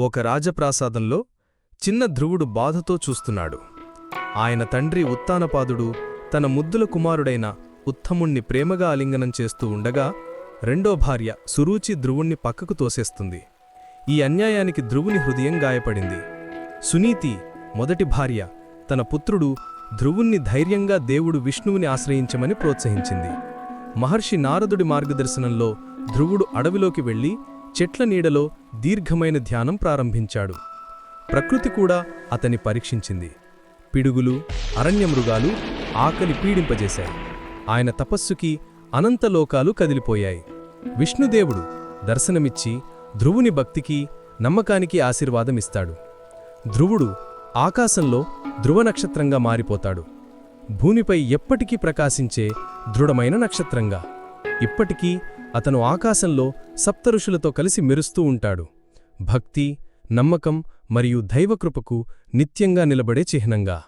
ఒక రాజప్రాసాదంలో చిన్న ధ్రువుడు బాధతో చూస్తున్నాడు. ఆయన తండ్రి ఉత్తానపాదుడు తన ముద్దుల కుమారుడైన ఉత్తముణ్ణి ప్రేమగా ఆలింగనం చేస్తూ ఉండగా రెండో భార్య సురూచి ధ్రువుణ్ణి పక్కకు తోసేస్తుంది. ఈ అన్యాయానికి ధ్రువుని హృదయం గాయపడింది. సునీతి మొదటి భార్య తన పుత్రుడు ధ్రువుణ్ణి ధైర్యంగా దేవుడు విష్ణువుని ఆశ్రయించమని ప్రోత్సహించింది. మహర్షి నారదుడి మార్గదర్శనంలో ధ్రువుడు అడవిలోకి వెళ్ళి చెట్ల నీడలో దీర్ఘమైన ధ్యానం ప్రారంభించాడు. ప్రకృతి కూడా అతని పరీక్షించింది. పిడుగులు అరణ్యమృగాలు ఆకలి పీడింపజేశాయి. ఆయన తపస్సుకి అనంతలోకాలు కదిలిపోయాయి. విష్ణుదేవుడు దర్శనమిచ్చి ధ్రువుని భక్తికి నమ్మకానికి ఆశీర్వాదమిస్తాడు. ధ్రువుడు ఆకాశంలో ధ్రువ నక్షత్రంగా మారిపోతాడు. భూమిపై ఎప్పటికీ ప్రకాశించే దృఢమైన నక్షత్రంగా. ఇప్పటికీ అతను ఆకాశంలో సప్తఋషులతో కలిసి మెరుస్తూ ఉంటాడు. భక్తి నమ్మకం మరియు దైవకృపకు నిత్యంగా నిలబడే చిహ్నంగా.